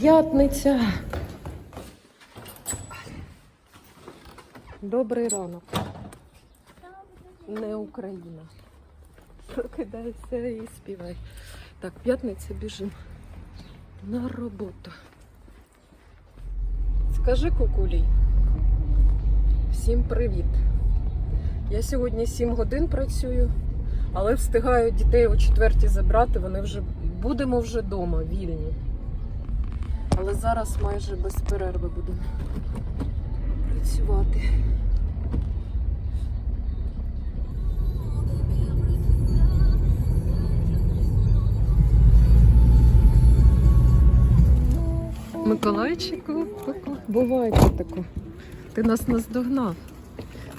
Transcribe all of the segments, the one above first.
П'ятниця. Добрий ранок. Не Україна. Прокидайся і співай. Так, п'ятниця біжимо на роботу. Скажи кукулій. Всім привіт. Я сьогодні 7 годин працюю, але встигаю дітей о четвертій забрати. Вони вже будемо вже вдома, вільні. Але зараз майже без перерви будемо працювати. Миколайчику, бувайте таку. Ти нас наздогнав.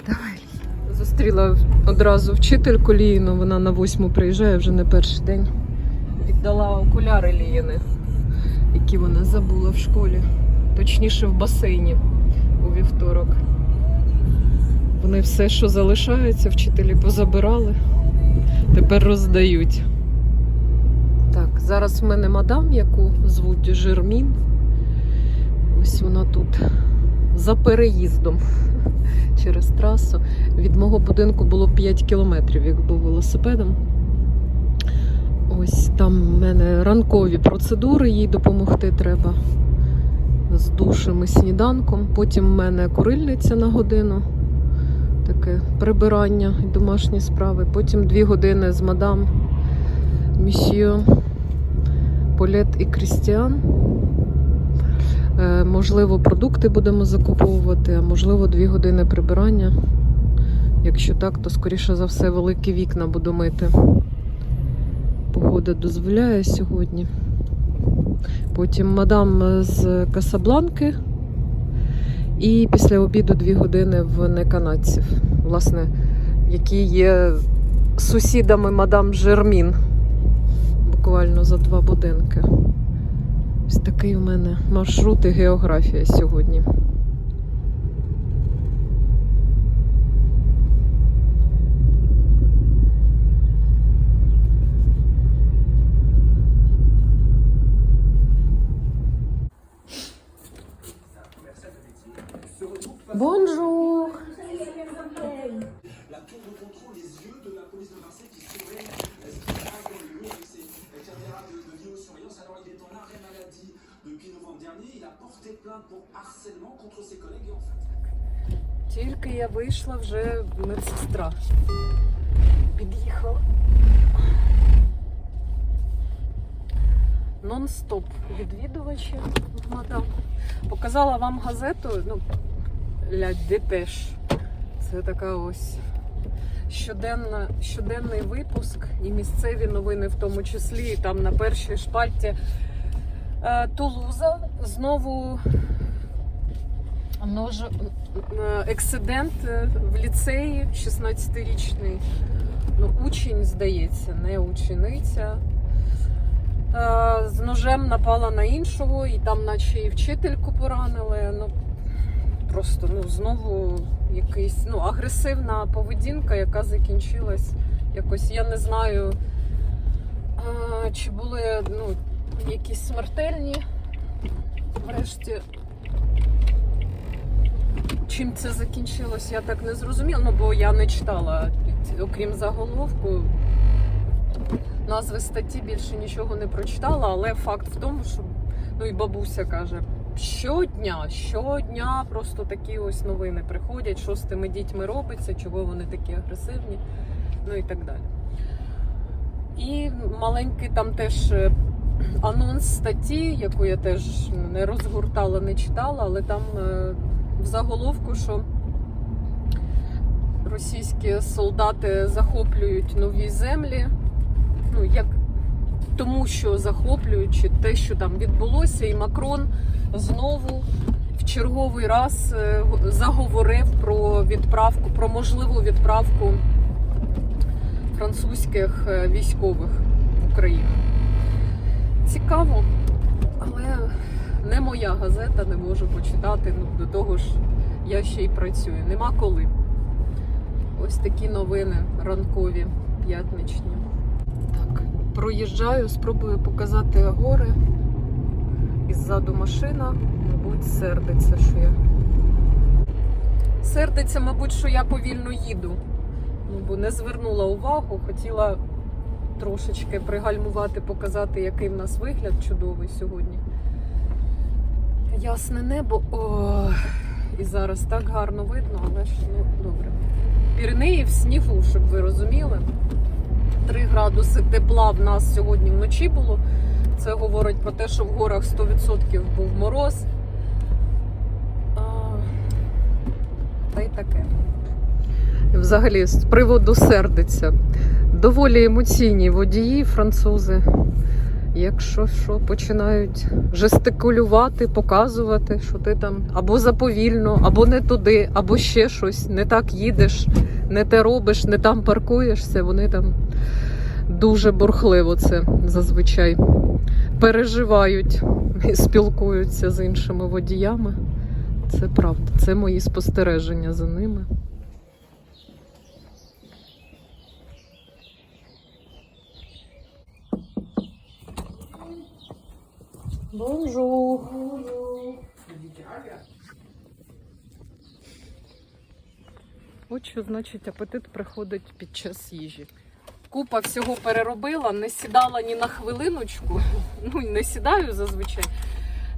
Давай. Зустріла одразу вчительку Ліїну, вона на восьму приїжджає вже не перший день. Віддала окуляри Ліїни, які вона забула в школі. Точніше, в басейні у вівторок. Вони все, що залишається, вчителі позабирали, тепер роздають. Так, зараз в мене мадам, яку звуть Жермін. Ось вона тут за переїздом через трасу. Від мого будинку було 5 кілометрів, як був велосипедом. Ось там в мене ранкові процедури, їй допомогти треба з душем і сніданком. Потім в мене курильниця на годину, таке прибирання і домашні справи. Потім дві години з мадам Місьє Полет і Крістіан. Е, Можливо, продукти будемо закуповувати, а можливо, дві години прибирання. Якщо так, то скоріше за все великі вікна буду мити. Погода дозволяє сьогодні. Потім мадам з Касабланки. І після обіду дві години в неканадців, власне, які є сусідами мадам Жермін. Буквально за два будинки. Ось такий у мене маршрут і географія сьогодні. Вийшла, вже медсестра під'їхала. Нон-стоп відвідувачі, мадам. Показала вам газету, ну, Ля Депеш. Це така ось щоденна, щоденний випуск і місцеві новини в тому числі. І там на першій шпальті е, Тулуза знову нож, е, ексидент е, в ліцеї, 16-річний ну, учень, здається, не учениця. З ножем напала на іншого, і там, наче і вчительку поранили. Ну, просто ну, знову якийсь ну, агресивна поведінка, яка закінчилась якось. Я не знаю, е, чи були ну, якісь смертельні. Врешті Чим це закінчилось, я так не зрозуміла, ну бо я не читала, окрім заголовку. Назви статті більше нічого не прочитала, але факт в тому, що ну і бабуся каже, щодня, щодня просто такі ось новини приходять, що з тими дітьми робиться, чого вони такі агресивні, ну і так далі. І маленький там теж е, анонс статті, яку я теж не розгортала, не читала, але там е, в заголовку, що російські солдати захоплюють нові землі. Ну, як тому, що захоплюючи те, що там відбулося, і Макрон знову в черговий раз е, заговорив про відправку, про можливу відправку французьких е, військових в Україну. Цікаво, але не моя газета, не можу почитати. Ну, до того ж, я ще й працюю. Нема коли. Ось такі новини ранкові, п'ятничні. Так, проїжджаю, спробую показати гори. І ззаду машина, мабуть, сердиться, що я. Сердиться, мабуть, що я повільно їду. Ну, бо не звернула увагу, хотіла трошечки пригальмувати, показати, який в нас вигляд чудовий сьогодні. Ясне небо. О, і зараз так гарно видно, але ж ну добре. Піренеї в снігу, щоб ви розуміли. 3 градуси тепла в нас сьогодні вночі було. Це говорить про те, що в горах 100% був мороз. А, Та й таке. Взагалі, з приводу сердиться. Доволі емоційні водії, французи. Якщо що, починають жестикулювати, показувати, що ти там або заповільно, або не туди, або ще щось, не так їдеш, не те робиш, не там паркуєшся, вони там дуже бурхливо це зазвичай переживають і спілкуються з іншими водіями. Це правда, це мої спостереження за ними. Бонжур. От що значить апетит приходить під час їжі. Купа всього переробила, не сідала ні на хвилиночку, ну не сідаю зазвичай.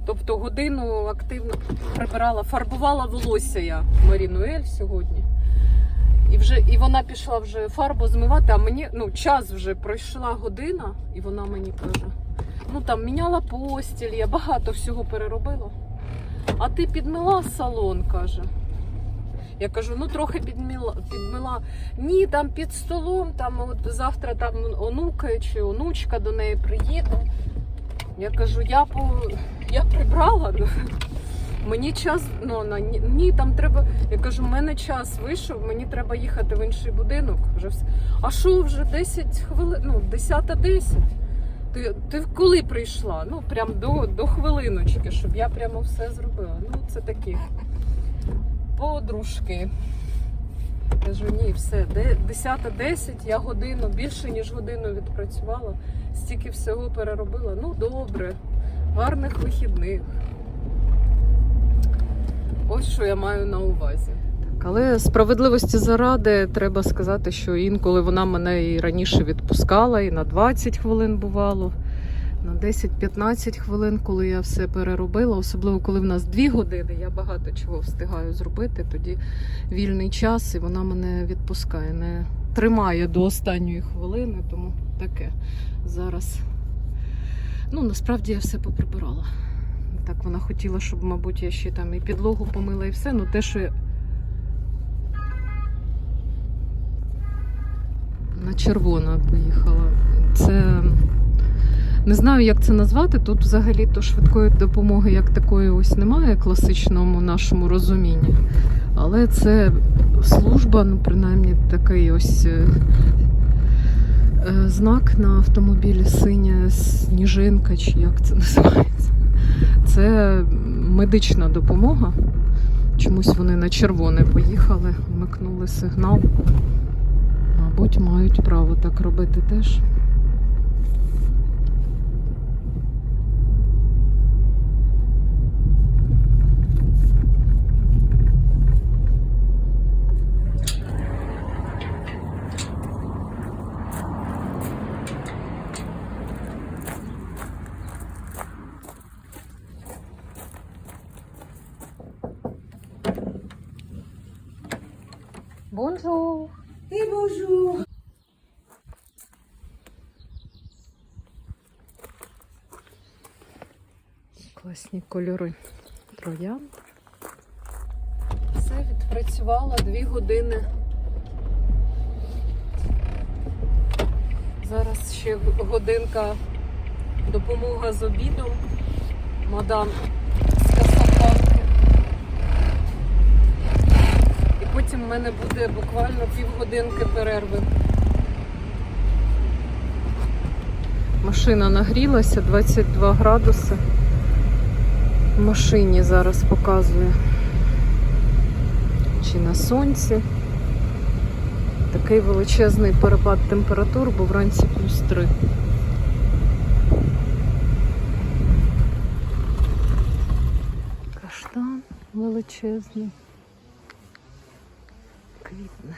Тобто годину активно прибирала, фарбувала волосся я Марінуель сьогодні. І вже і вона пішла вже фарбу змивати, а мені ну час вже пройшла година, і вона мені каже: ну там міняла постіль, я багато всього переробила. А ти підмила салон, каже. Я кажу, ну трохи підміла, підмила. Ні, там під столом, там от завтра там онука чи онучка до неї приїде. Я кажу, я по я прибрала. Мені час, ну на ні, там треба. Я кажу, в мене час вийшов, мені треба їхати в інший будинок. Вже все. А що вже 10 хвилин, ну, 10-10. Ти, ти коли прийшла? Ну, прям до, до хвилиночки, щоб я прямо все зробила. Ну, це такі подружки. Кажу, ні, все, де- 10.10, я годину, більше ніж годину відпрацювала, стільки всього переробила. Ну, добре, гарних вихідних. Ось що я маю на увазі. Але справедливості заради треба сказати, що інколи вона мене і раніше відпускала, і на 20 хвилин бувало, на 10-15 хвилин, коли я все переробила. Особливо коли в нас 2 години, я багато чого встигаю зробити. Тоді вільний час, і вона мене відпускає, не тримає до останньої хвилини, тому таке зараз. Ну, насправді я все поприбирала. Так вона хотіла, щоб, мабуть, я ще там і підлогу помила, і все. Ну те, що червона поїхала. Це не знаю, як це назвати. Тут взагалі то швидкої допомоги як такої ось немає класичному нашому розумінні. Але це служба, ну принаймні такий ось е, е, знак на автомобілі синя сніжинка, чи як це називається. Це медична допомога. Чомусь вони на червоне поїхали, вмикнули сигнал. Мабуть, мають право так робити теж. Бонжур! Et bonjour. Класні кольори троян. Все відпрацювала дві години. Зараз ще годинка допомога з обідом. Мадам з Касабланки. І потім в мене буде буквально півгодинки перерви. Машина нагрілася 22 градуси. В машині зараз показує. Чи на сонці. Такий величезний перепад температур, бо вранці плюс 3. величезне. Квітне.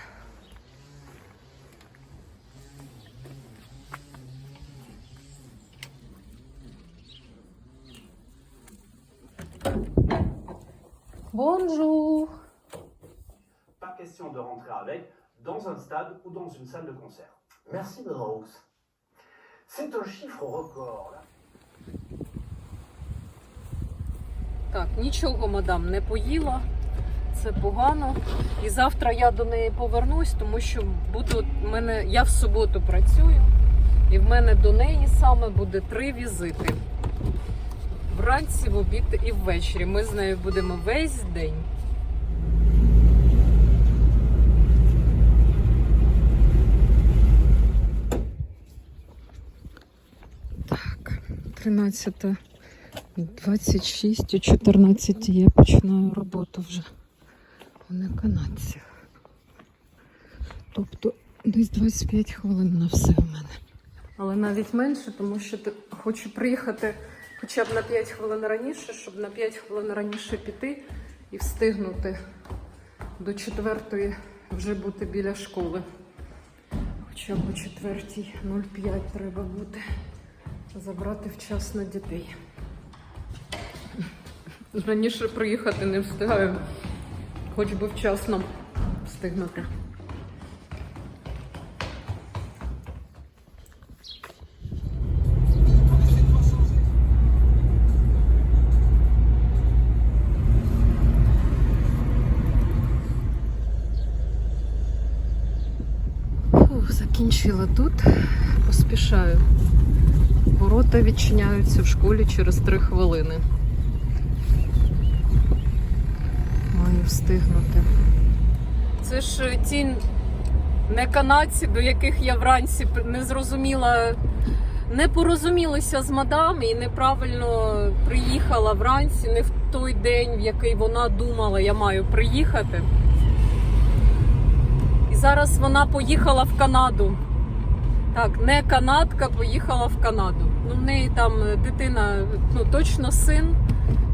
Бонжур! Pas question de rentrer avec dans un stade ou dans une salle de concert. Merci, Rose. C'est un chiffre record, là. Так, нічого, мадам, не поїла. Це погано. І завтра я до неї повернусь, тому що буду мене. Я в суботу працюю, і в мене до неї саме буде три візити. Вранці, в обід і ввечері. Ми з нею будемо весь день. Так, 13. 26 о 14 я починаю роботу вже у неканадців. Тобто десь 25 хвилин на все у мене. Але навіть менше, тому що хочу приїхати хоча б на 5 хвилин раніше, щоб на 5 хвилин раніше піти і встигнути до четвертої вже бути біля школи. Хоча б о четвертій 05 треба бути. Забрати вчасно дітей. Раніше приїхати не встигаю, хоч би вчасно встигнути. Закінчила тут, поспішаю. Ворота відчиняються в школі через три хвилини. Маю встигнути. Це ж ті не канадці, до яких я вранці не зрозуміла, не порозумілися з мадам і неправильно приїхала вранці, не в той день, в який вона думала, я маю приїхати. І зараз вона поїхала в Канаду. Так, не канадка поїхала в Канаду. Ну, в неї там дитина, ну точно син,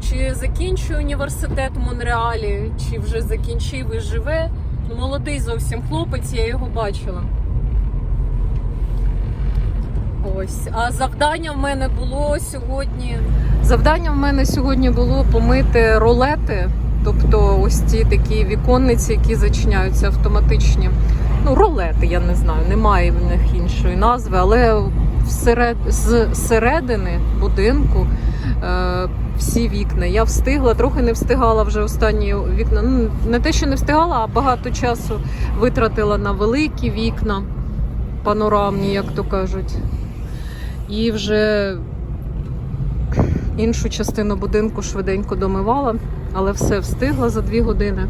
чи закінчує університет в Монреалі, чи вже закінчив і живе. Ну, молодий зовсім хлопець, я його бачила. Ось. А завдання в мене було сьогодні. Завдання в мене сьогодні було помити ролети, тобто ось ці такі віконниці, які зачиняються автоматичні. Ну, ролети, я не знаю, немає в них іншої назви, але всеред, з середини будинку е, всі вікна. Я встигла, трохи не встигала вже останні вікна. Ну, не те, що не встигала, а багато часу витратила на великі вікна, панорамні, як то кажуть. І вже іншу частину будинку швиденько домивала, але все встигла за дві години.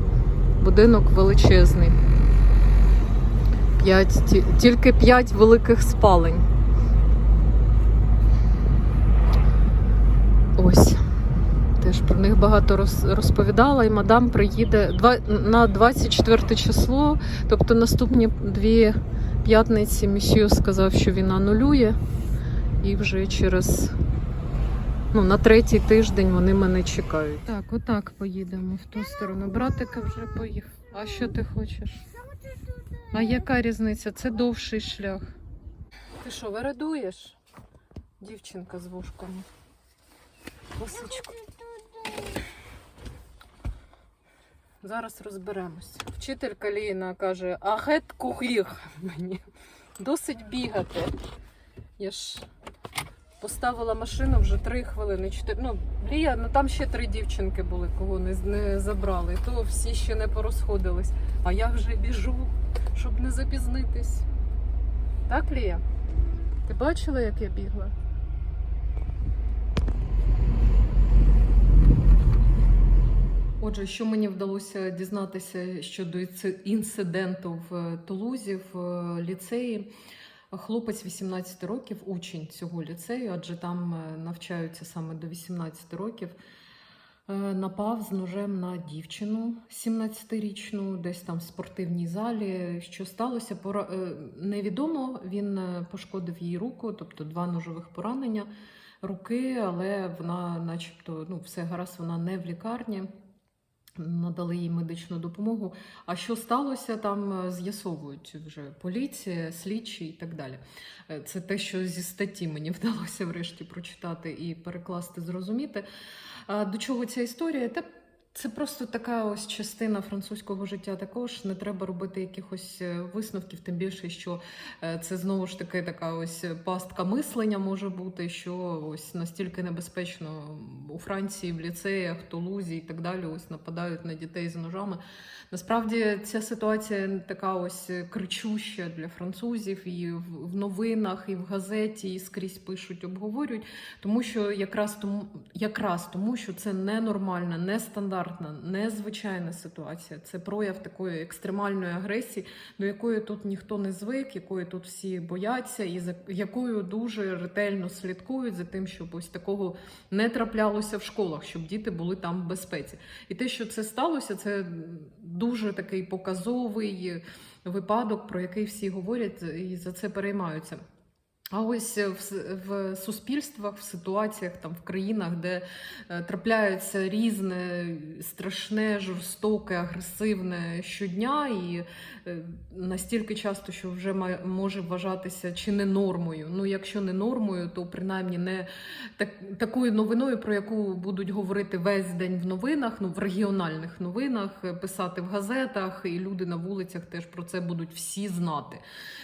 Будинок величезний. П'ять, тільки п'ять великих спалень. Ось. Теж про них багато розповідала, і мадам приїде на 24 число, тобто наступні дві п'ятниці місію сказав, що він анулює, і вже через ну, на третій тиждень вони мене чекають. Так, отак поїдемо в ту сторону. Братика вже поїхав. А що ти хочеш? А яка різниця? Це довший шлях. Ти що, вередуєш? Дівчинка з вушками. Лисичко. Зараз розберемось. Вчителька Ліна каже, агет кухліг мені. Досить бігати. Я ж поставила машину вже три хвилини. Чотири. Ну, Лія, ну там ще три дівчинки були, кого не, не забрали. То всі ще не порозходились. А я вже біжу, щоб не запізнитись. Так, Лія? Ти бачила, як я бігла? Отже, що мені вдалося дізнатися щодо інциденту в Тулузі в е, ліцеї. Хлопець 18 років, учень цього ліцею, адже там е, навчаються саме до 18 років. е, Напав з ножем на дівчину 17-річну, десь там в спортивній залі. Що сталося? Е, Невідомо. Він е, пошкодив їй руку, тобто два ножових поранення руки, але вона, начебто, ну, все гаразд, вона не в лікарні. Надали їй медичну допомогу. А що сталося, там е, з'ясовують вже поліція, слідчі і так далі. Е, Це те, що зі статті мені вдалося врешті прочитати і перекласти, зрозуміти. До чого ця історія? Це просто така ось частина французького життя. Також не треба робити якихось е, висновків, тим більше, що е, це знову ж таки така ось пастка мислення може бути, що ось настільки небезпечно у Франції, в ліцеях, Тулузі і так далі. Ось нападають на дітей з ножами. Насправді ця ситуація така ось кричуща для французів, і в новинах, і в газеті, і скрізь пишуть, обговорюють, тому що якраз тому, якраз тому, що це ненормальна, нестандартна, незвичайна ситуація. Це прояв такої екстремальної агресії, до якої тут ніхто не звик, якої тут всі бояться, і за якою дуже ретельно слідкують за тим, щоб ось такого не траплялося в школах, щоб діти були там в безпеці. І те, що це сталося, це дуже такий показовий випадок, про який всі говорять і за це переймаються. А ось в, в суспільствах, в ситуаціях, там в країнах, де е, трапляється різне, страшне, жорстоке, агресивне щодня, і е, настільки часто, що вже може вважатися чи не нормою. Ну, якщо не нормою, то принаймні не так, такою новиною, про яку будуть говорити весь день в новинах, ну в регіональних новинах, е, писати в газетах, і люди на вулицях теж про це будуть всі знати.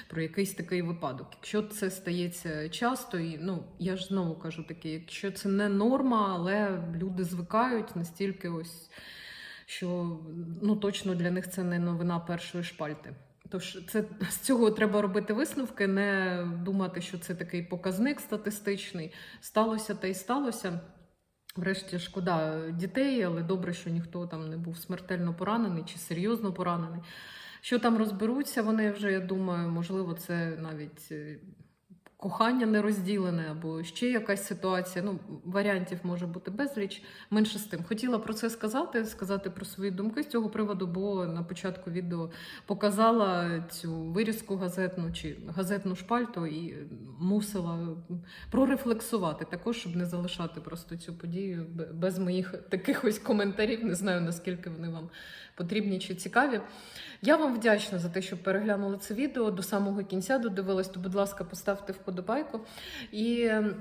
Про якийсь такий випадок. Якщо це стається часто, і ну я ж знову кажу таке, якщо це не норма, але люди звикають настільки ось, що ну точно для них це не новина першої шпальти. Тож це з цього треба робити висновки, не думати, що це такий показник статистичний. Сталося та й сталося. Врешті шкода дітей, але добре, що ніхто там не був смертельно поранений чи серйозно поранений. Що там розберуться, вони вже, я думаю, можливо, це навіть е, кохання нерозділене або ще якась ситуація. Ну, варіантів може бути безліч. Менше з тим. Хотіла про це сказати, сказати про свої думки з цього приводу, бо на початку відео показала цю вирізку газетну чи газетну шпальту і мусила прорефлексувати також, щоб не залишати просто цю подію без моїх таких ось коментарів. Не знаю наскільки вони вам потрібні чи цікаві. Я вам вдячна за те, що переглянули це відео до самого кінця. Додивились, то, будь ласка, поставте вподобайку. І ем,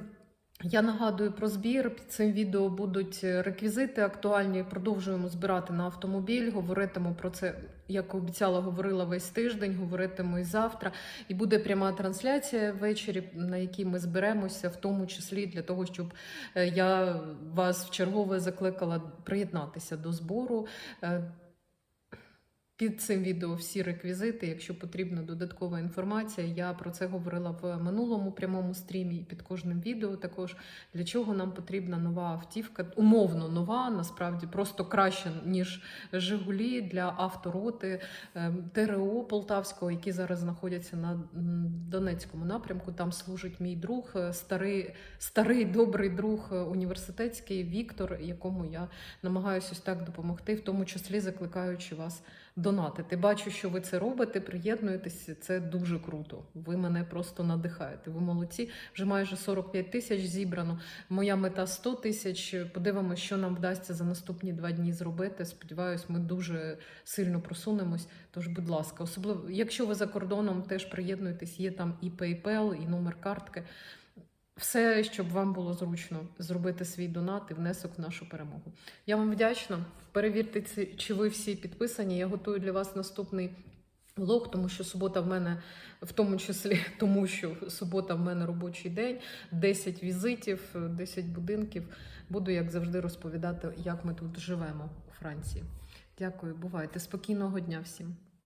я нагадую про збір. Під цим відео будуть реквізити актуальні. Продовжуємо збирати на автомобіль. Говоритиму про це, як обіцяла, говорила весь тиждень. Говоритиму і завтра. І буде пряма трансляція ввечері, на якій ми зберемося, в тому числі для того, щоб е, я вас вчергове закликала приєднатися до збору. Під цим відео всі реквізити. Якщо потрібна додаткова інформація, я про це говорила в минулому прямому стрімі і під кожним відео. Також для чого нам потрібна нова автівка, умовно нова, насправді просто краще ніж Жигулі для автороти е, ТРО Полтавського, які зараз знаходяться на Донецькому напрямку. Там служить мій друг, е, старий, старий добрий друг е, університетський Віктор, якому я намагаюся так допомогти, в тому числі закликаючи вас донатити. Бачу, що ви це робите, приєднуєтеся. Це дуже круто. Ви мене просто надихаєте. Ви молодці. Вже майже 45 тисяч зібрано. Моя мета 100 тисяч. Подивимося, що нам вдасться за наступні два дні зробити. Сподіваюсь, ми дуже сильно просунемось. Тож, будь ласка, особливо, якщо ви за кордоном теж приєднуєтесь, є там і PayPal, і номер картки. Все, щоб вам було зручно зробити свій донат і внесок в нашу перемогу. Я вам вдячна. Перевірте, чи ви всі підписані. Я готую для вас наступний влог, тому що субота в мене, в тому числі, тому що субота в мене робочий день, 10 візитів, 10 будинків. Буду, як завжди, розповідати, як ми тут живемо у Франції. Дякую, бувайте. Спокійного дня всім.